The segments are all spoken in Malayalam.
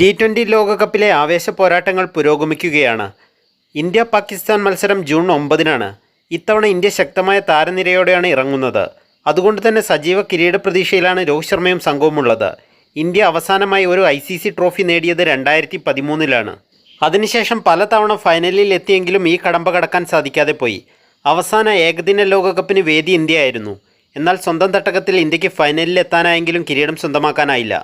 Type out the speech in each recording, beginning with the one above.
ടി ട്വന്റി ലോകകപ്പിലെ ആവേശ പോരാട്ടങ്ങൾ പുരോഗമിക്കുകയാണ്. ഇന്ത്യ പാകിസ്ഥാൻ മത്സരം ജൂൺ ഒമ്പതിനാണ്. ഇത്തവണ ഇന്ത്യ ശക്തമായ താരനിരയോടെയാണ് ഇറങ്ങുന്നത്. അതുകൊണ്ട് തന്നെ സജീവ കിരീട പ്രതീക്ഷയിലാണ് രോഹിത് ശർമ്മയും സംഘവുമുള്ളത്. ഇന്ത്യ അവസാനമായി ഒരു ഐ സി സി ട്രോഫി നേടിയത് രണ്ടായിരത്തി പതിമൂന്നിലാണ് അതിനുശേഷം പലതവണ ഫൈനലിൽ എത്തിയെങ്കിലും ഈ കടമ്പ കടക്കാൻ സാധിക്കാതെ പോയി. അവസാന ഏകദിന ലോകകപ്പിന് വേദി ഇന്ത്യയായിരുന്നു. എന്നാൽ സ്വന്തം തട്ടകത്തിൽ ഇന്ത്യയ്ക്ക് ഫൈനലിൽ എത്താനായെങ്കിലും കിരീടം സ്വന്തമാക്കാനായില്ല.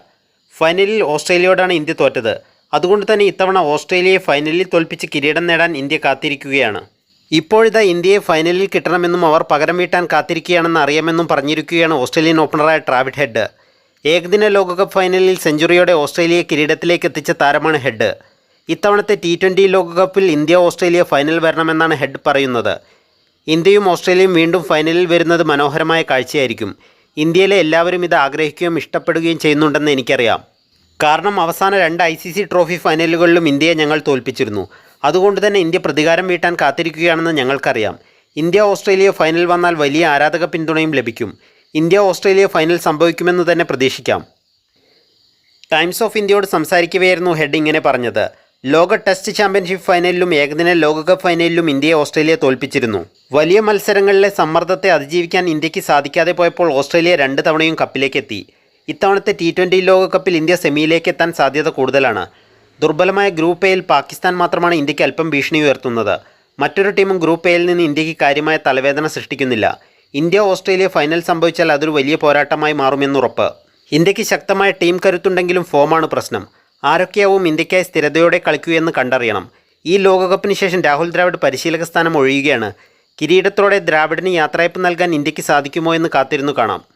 ഫൈനലിൽ ഓസ്ട്രേലിയയോടാണ് ഇന്ത്യ തോറ്റത്. അതുകൊണ്ട് തന്നെ ഇത്തവണ ഓസ്ട്രേലിയയെ ഫൈനലിൽ തോൽപ്പിച്ച് കിരീടം നേടാൻ ഇന്ത്യ കാത്തിരിക്കുകയാണ്. ഇപ്പോഴിതാ ഇന്ത്യയെ ഫൈനലിൽ കിട്ടണമെന്നും അവർ പകരം വീട്ടാൻ കാത്തിരിക്കുകയാണെന്ന് അറിയാമെന്നും പറഞ്ഞിരിക്കുകയാണ് ഓസ്ട്രേലിയൻ ഓപ്പണറായ ട്രാവിഡ് ഹെഡ്. ഏകദിന ലോകകപ്പ് ഫൈനലിൽ സെഞ്ചുറിയോടെ ഓസ്ട്രേലിയയെ കിരീടത്തിലേക്ക് എത്തിച്ച താരമാണ് ഹെഡ്. ഇത്തവണത്തെ ടി ട്വന്റി ലോകകപ്പിൽ ഇന്ത്യ ഓസ്ട്രേലിയ ഫൈനൽ വരണമെന്നാണ് ഹെഡ് പറയുന്നത്. ഇന്ത്യയും ഓസ്ട്രേലിയയും വീണ്ടും ഫൈനലിൽ വരുന്നത് മനോഹരമായ കാഴ്ചയായിരിക്കും. ഇന്ത്യയിലെ എല്ലാവരും ഇത് ആഗ്രഹിക്കുകയും ഇഷ്ടപ്പെടുകയും ചെയ്യുന്നുണ്ടെന്ന് എനിക്കറിയാം. കാരണം അവസാന രണ്ട് ഐ സി സി ട്രോഫി ഫൈനലുകളിലും ഇന്ത്യയെ ഞങ്ങൾ തോൽപ്പിച്ചിരുന്നു. അതുകൊണ്ട് തന്നെ ഇന്ത്യ പ്രതികാരം വീട്ടാൻ കാത്തിരിക്കുകയാണെന്ന് ഞങ്ങൾക്കറിയാം. ഇന്ത്യ ഓസ്ട്രേലിയ ഫൈനൽ വന്നാൽ വലിയ ആരാധക പിന്തുണയും ലഭിക്കും. ഇന്ത്യ ഓസ്ട്രേലിയ ഫൈനൽ സംഭവിക്കുമെന്ന് തന്നെ പ്രതീക്ഷിക്കാം. ടൈംസ് ഓഫ് ഇന്ത്യയോട് സംസാരിക്കവെയായിരുന്നു ഹെഡ് ഇങ്ങനെ പറഞ്ഞത്. ലോക ടെസ്റ്റ് ചാമ്പ്യൻഷിപ്പ് ഫൈനലിലും ഏകദിന ലോകകപ്പ് ഫൈനലിലും ഇന്ത്യയെ ഓസ്ട്രേലിയ തോൽപ്പിച്ചിരുന്നു. വലിയ മത്സരങ്ങളിലെ സമ്മർദ്ദത്തെ അതിജീവിക്കാൻ ഇന്ത്യയ്ക്ക് സാധിക്കാതെ പോയപ്പോൾ ഓസ്ട്രേലിയ രണ്ട് തവണയും കപ്പിലേക്കെത്തി ഇത്തവണത്തെ ടി ട്വന്റി ലോകകപ്പിൽ ഇന്ത്യ സെമിയിലേക്ക് എത്താൻ സാധ്യത കൂടുതലാണ്. ദുർബലമായ ഗ്രൂപ്പ് എയിൽ പാകിസ്ഥാൻ മാത്രമാണ് ഇന്ത്യയ്ക്ക് അല്പം ഭീഷണി ഉയർത്തുന്നത്. മറ്റൊരു ടീമും ഗ്രൂപ്പ് എയിൽ നിന്ന് ഇന്ത്യയ്ക്ക് കാര്യമായ തലവേദന സൃഷ്ടിക്കുന്നില്ല. ഇന്ത്യ ഓസ്ട്രേലിയ ഫൈനൽ സംഭവിച്ചാൽ അതൊരു വലിയ പോരാട്ടമായി മാറുമെന്നുറപ്പ്. ഇന്ത്യയ്ക്ക് ശക്തമായ ടീം കരുത്തുണ്ടെങ്കിലും ഫോമാണ് പ്രശ്നം. ആരൊക്കെയാവും ഇന്ത്യക്കായി സ്ഥിരതയോടെ കളിക്കൂ എന്ന് കണ്ടറിയണം. ഈ ലോകകപ്പിന് ശേഷം രാഹുൽ ദ്രാവിഡ് പരിശീലക സ്ഥാനം ഒഴിയുകയാണ്. കിരീടത്തോടെ ദ്രാവിഡിന് യാത്രയപ്പ് നൽകാൻ ഇന്ത്യയ്ക്ക് സാധിക്കുമോ എന്ന് കാത്തിരുന്നു കാണാം.